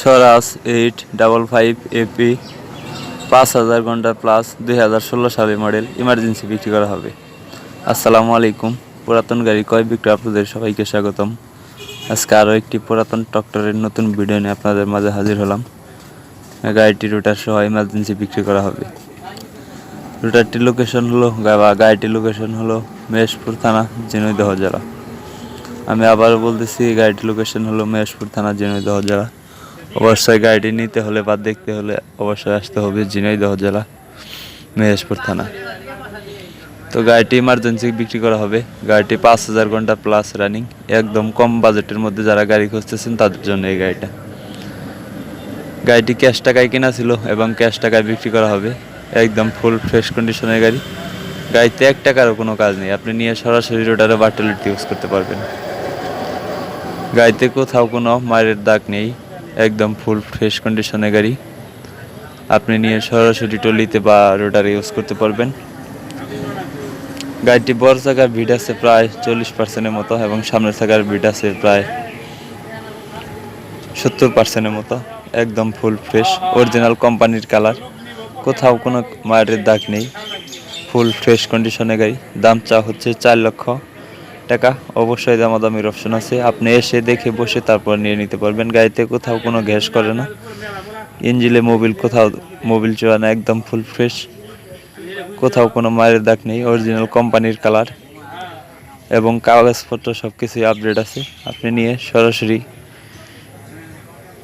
স্বরাজ eight double five এপি, পাঁচ হাজার ঘণ্টা প্লাস দুই হাজার ষোলো সালের মডেল ইমার্জেন্সি বিক্রি করা হবে। আসসালামু আলাইকুম, পুরাতন গাড়ি কয় বিক্রয় আপনাদের সবাইকে স্বাগতম। আজকে আরও একটি পুরাতন ট্রাক্টরের নতুন ভিডিও নিয়ে আপনাদের মাঝে হাজির হলাম। গাড়িটি রোটার সহ ইমার্জেন্সি বিক্রি করা হবে। রোটারটির লোকেশন হলো বা গাড়িটির লোকেশন হলো মেহেশপুর থানা, ঝিনাইদহ জেলা। আমি আবারও বলতেছি, গাড়িটির লোকেশন হলো মেহেশপুর থানা, ঝিনাইদহ জেলা। অবশ্যই গাড়িটি নিতে হলে বা দেখতে হলে অবশ্যই আসতে হবে ঝিনাইদহ জেলা, মেহেশপুর থানা। তো গাড়িটি ইমার্জেন্সি বিক্রি করা হবে। গাড়িটি পাঁচ হাজার ঘণ্টা প্লাস রানিং একদম কম বাজেটের মধ্যে যারা গাড়ি খুঁজতেছেন তাদের জন্য এই গাড়িটা। গাড়িটি ক্যাশ টাকায় কেনা ছিল এবং ক্যাশ টাকায় বিক্রি করা হবে। একদম ফুল ফ্রেশ কন্ডিশনের গাড়ি। গাড়িতে এক টাকারও কোনো কাজ নেই। আপনি নিয়ে সরাসরি রোডারে বাটলিট ইউজ করতে পারবেন। গাড়িতে কোথাও কোনো মায়ের দাগ নেই। একদম ফুল ফ্রেশ কন্ডিশনের গাড়ি। আপনি নিয়ে সরাসরি টলিতে বা রোডারে ইউজ করতে পারবেন। গাড়িটি বড় চাকার ভিড আছে প্রায় চল্লিশ পার্সেন্টের মতো এবং সামনের চাকার ভিড আছে প্রায় সত্তর পার্সেন্টের মতো। একদম ফুল ফ্রেশ অরিজিনাল কোম্পানির কালার কোথাও কোনো মায়ের দাগ নেই। ফুল ফ্রেশ কন্ডিশনের গাড়ি। দাম চা হচ্ছে চার লক্ষ। টাকা, অবশ্যই দামাদামির অপশন আছে। আপনি এসে দেখে বসে তারপর নিয়ে নিতে পারবেন। গাড়িতে কোথাও কোনো গ্যাস করে না। ইঞ্জিলে মোবিল কোথাও, মোবিল চড়া না, একদম ফুল ফ্রেশ কোথাও কোনো মায়ের দাগ নেই অরিজিনাল কোম্পানির কালার এবং কাগজপত্র সব কিছুই আপডেট আছে। আপনি নিয়ে সরাসরি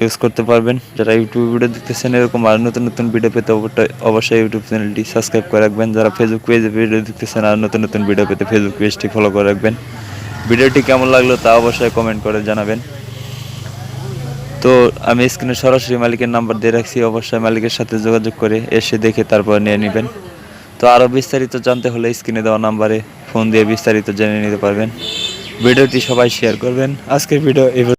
ইউজ করতে পারবেন। যারা ইউটিউব ভিডিও দেখতেছেন, এরকম আর নতুন নতুন ভিডিও পেতে অবশ্যই- ইউটিউব চ্যানেলটি সাবস্ক্রাইব করে রাখবেন। যারা ফেসবুক পেজে ভিডিও দেখতেছেন, আর নতুন নতুন ভিডিও পেতে ফেসবুক পেজটি ফলো করে রাখবেন। ভিডিওটি কেমন লাগল তা অবশ্যই কমেন্ট করে জানাবেন। তো আমি স্ক্রিনে সরাসরি মালিকের নাম্বার দিয়ে রাখছি। অবশ্যই মালিকের সাথে যোগাযোগ করে এসে দেখে তারপর নিয়ে নেবেন। তো আরও বিস্তারিত জানতে হলে স্ক্রিনে দেওয়া নাম্বারে ফোন দিয়ে বিস্তারিত জেনে নিতে পারবেন। ভিডিওটি সবাই শেয়ার করবেন। আজকের ভিডিও এই।